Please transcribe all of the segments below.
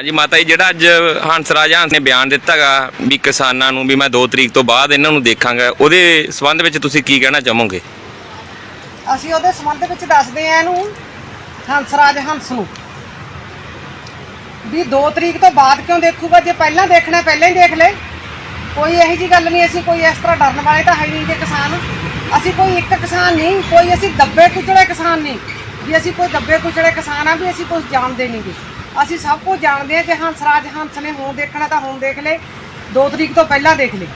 ਹਾਂਜੀ, ਮਾਤਾ ਜੀ, ਜਿਹੜਾ ਅੱਜ ਹੰਸ ਰਾਜ ਹੰਸ ਨੇ ਬਿਆਨ ਦਿੱਤਾਗਾ ਵੀ ਕਿਸਾਨਾਂ ਨੂੰ ਵੀ ਮੈਂ 2 ਤਰੀਕ ਤੋਂ ਬਾਅਦ ਇਹਨਾਂ ਨੂੰ ਦੇਖਾਂਗਾ, ਉਹਦੇ ਸੰਬੰਧ ਵਿੱਚ ਤੁਸੀਂ ਕੀ ਕਹਿਣਾ ਚਾਹੋਗੇ? ਅਸੀਂ ਉਹਦੇ ਸੰਬੰਧ ਵਿੱਚ ਦੱਸਦੇ ਆ ਇਹਨੂੰ ਹੰਸਰਾਜ ਹੰਸ ਨੂੰ। ਵੀ 2 ਤਰੀਕ ਤੋਂ ਬਾਅਦ ਕਿਉਂ ਦੇਖੂਗਾ? ਜੇ ਪਹਿਲਾਂ ਦੇਖਣਾ ਪਹਿਲਾਂ ਹੀ ਦੇਖ ਲੈ। ਕੋਈ ਇਹੋ ਜੀ ਗੱਲ ਨਹੀਂ, ਅਸੀਂ ਕੋਈ ਇਸ ਤਰ੍ਹਾਂ ਡਰਨ ਵਾਲੇ ਤਾਂ ਹੈ ਨਹੀਂ ਕਿ ਕਿਸਾਨ। ਅਸੀਂ ਕੋਈ ਇੱਕ ਕਿਸਾਨ ਨਹੀਂ, ਕੋਈ ਅਸੀਂ ਦੱਬੇ ਕੁਚਲੇ ਕਿਸਾਨ ਨਹੀਂ। ਵੀ ਅਸੀਂ ਕੋਈ ਦੱਬੇ ਕੁਚਲੇ ਕਿਸਾਨ ਆ, ਵੀ ਅਸੀਂ ਕੁਝ ਜਾਣਦੇ ਨਹੀਂਗੇ ਅਸੀਂ ਸਭ ਕੁਝ ਜਾਣਦੇ ਆ ਕਿ ਹੰਸਰਾਜ ਹੰਸ ਨੇ ਹੁਣ ਦੇਖਣਾ ਤਾਂ ਹੁਣ ਦੇਖ ਲੈ 2 ਤਰੀਕ ਤੋਂ ਪਹਿਲਾਂ ਦੇਖ ਲੈ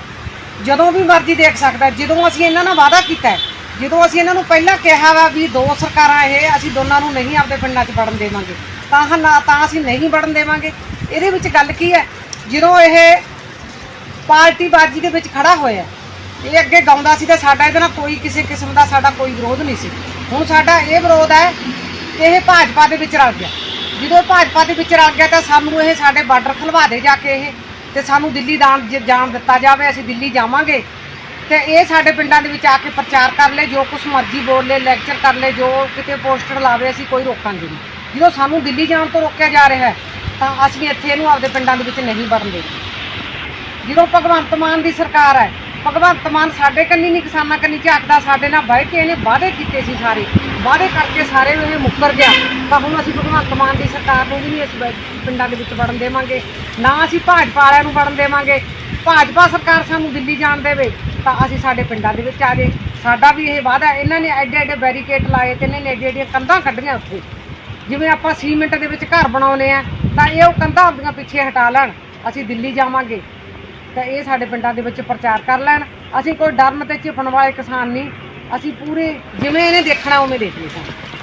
ਜਦੋਂ ਵੀ ਮਰਜ਼ੀ ਦੇਖ ਸਕਦਾ ਜਦੋਂ ਅਸੀਂ ਇਹਨਾਂ ਨਾਲ ਵਾਅਦਾ ਕੀਤਾ ਜਦੋਂ ਅਸੀਂ ਇਹਨਾਂ ਨੂੰ ਪਹਿਲਾਂ ਕਿਹਾ ਵਾ ਵੀ ਦੋ ਸਰਕਾਰਾਂ ਇਹ, ਅਸੀਂ ਦੋਨਾਂ ਨੂੰ ਨਹੀਂ ਆਪਦੇ ਪਿੰਡਾਂ 'ਚ ਵੜਨ ਦੇਵਾਂਗੇ। ਤਾਂ ਹ- ਨਾ, ਤਾਂ ਅਸੀਂ ਨਹੀਂ ਵੜਨ ਦੇਵਾਂਗੇ। ਇਹਦੇ ਵਿੱਚ ਗੱਲ ਕੀ ਹੈ? ਜਦੋਂ ਇਹ ਪਾਰਟੀ ਬਾਜੀ ਦੇ ਵਿੱਚ ਖੜਾ ਹੋਇਆ ਇਹ ਅੱਗੇ ਗਾਉਂਦਾ ਸੀ ਤਾਂ ਸਾਡਾ ਇਹਦੇ ਨਾਲ ਕੋਈ ਕਿਸੇ ਕਿਸਮ ਦਾ ਸਾਡਾ ਕੋਈ ਵਿਰੋਧ ਨਹੀਂ ਸੀ। ਹੁਣ ਸਾਡਾ ਇਹ ਵਿਰੋਧ ਹੈ ਕਿ ਇਹ ਭਾਜਪਾ ਦੇ ਵਿੱਚ ਰਲ ਗਿਆ। ਜਦੋਂ ਇਹ ਭਾਜਪਾ ਦੇ ਵਿੱਚ ਰਲ ਗਿਆ ਤਾਂ ਸਾਨੂੰ ਇਹ ਸਾਡੇ ਬਾਰਡਰ ਖਲਵਾ ਦੇ ਜਾ ਕੇ ਇਹ ਤੇ ਸਾਨੂੰ ਦਿੱਲੀ ਦਾਨ ਜਾਣ ਦਿੱਤਾ ਜਾਵੇ, ਅਸੀਂ ਦਿੱਲੀ ਜਾਵਾਂਗੇ। ਤੇ ਇਹ ਸਾਡੇ ਪਿੰਡਾਂ ਦੇ ਵਿੱਚ ਆ ਕੇ ਪ੍ਰਚਾਰ ਕਰ ਲੈ ਜੋ ਕੁਛ ਮਰਜ਼ੀ ਬੋਲ ਲੈ ਲੈਕਚਰ ਕਰ ਲੈ ਜੋ ਕਿਤੇ ਪੋਸਟਰ ਲਾਵੇ, ਅਸੀਂ ਕੋਈ ਰੋਕਾਂਗੇ ਨਹੀਂ। ਜਦੋਂ ਸਾਨੂੰ ਦਿੱਲੀ ਜਾਣ ਤੋਂ ਰੋਕਿਆ ਜਾ ਰਿਹਾ ਹੈ, ਤਾਂ ਅਸੀਂ ਇੱਥੇ ਇਹਨੂੰ ਆਪਦੇ ਪਿੰਡਾਂ ਦੇ ਵਿੱਚ ਨਹੀਂ ਵੜਨ ਦੇਣਾ ਜਦੋਂ ਭਗਵੰਤ ਮਾਨ ਦੀ ਸਰਕਾਰ ਹੈ ਭਗਵੰਤ ਮਾਨ ਸਾਡੇ ਕੰਨੀ ਨਹੀਂ, ਕਿਸਾਨਾਂ ਕੰਨੀ ਝਾਕਦਾ, ਸਾਡੇ ਨਾਲ ਬਹਿ ਕੇ ਇਹਨੇ ਵਾਅਦੇ ਕੀਤੇ ਸੀ ਸਾਰੇ। ਵਾਅਦੇ ਕਰਕੇ ਸਾਰੇ ਇਹ ਮੁੱਕਰ ਗਿਆ। ਤਾਂ ਹੁਣ ਅਸੀਂ ਭਗਵੰਤ ਮਾਨ ਦੀ ਸਰਕਾਰ ਨੂੰ ਵੀ ਨਹੀਂ ਇਸ ਬ- ਪਿੰਡਾਂ ਦੇ ਵਿੱਚ ਵੜਨ ਦੇਵਾਂਗੇ। ਨਾ ਅਸੀਂ ਭਾਜਪਾ ਵਾਲਿਆਂ ਨੂੰ ਵੜਨ ਦੇਵਾਂਗੇ। ਭਾਜਪਾ ਸਰਕਾਰ ਸਾਨੂੰ ਦਿੱਲੀ ਜਾਣ ਦੇਵੇ, ਤਾਂ ਅਸੀਂ ਸਾਡੇ ਪਿੰਡਾਂ ਦੇ ਵਿੱਚ ਆ ਜੇ ਸਾਡਾ ਵੀ ਇਹ ਵਾਅਦਾ ਇਹਨਾਂ ਨੇ ਐਡੇ ਐਡੇ ਬੈਰੀਕੇਡ ਲਾਏ ਤੇ ਇਹਨਾਂ ਨੇ ਐਡੇ ਐਡੀਆਂ ਕੰਧਾਂ ਕੱਢੀਆਂ ਉੱਥੇ। ਜਿਵੇਂ ਆਪਾਂ ਸੀਮੈਂਟ ਦੇ ਵਿੱਚ ਘਰ ਬਣਾਉਨੇ ਆ ਤਾਂ ਇਹ ਉਹ ਕੰਧਾਂ ਆਪਦੀਆਂ ਪਿੱਛੇ ਹਟਾ ਲੈਣ। ਅਸੀਂ ਦਿੱਲੀ ਜਾਵਾਂਗੇ। ਤਾਂ ਇਹ ਸਾਡੇ ਪਿੰਡਾਂ ਦੇ ਵਿੱਚ ਪ੍ਰਚਾਰ ਕਰ ਲੈਣ। ਅਸੀਂ ਕੋਈ ਡਰਨ ਤੇ ਝਿਪਣ ਵਾਲੇ ਕਿਸਾਨ ਨਹੀਂ। ਅਸੀਂ ਪੂਰੇ ਜਿਵੇਂ ਇਹਨੇ ਦੇਖਣਾ, ਉਵੇਂ ਦੇਖ ਲਈ ਸਾਨੂੰ।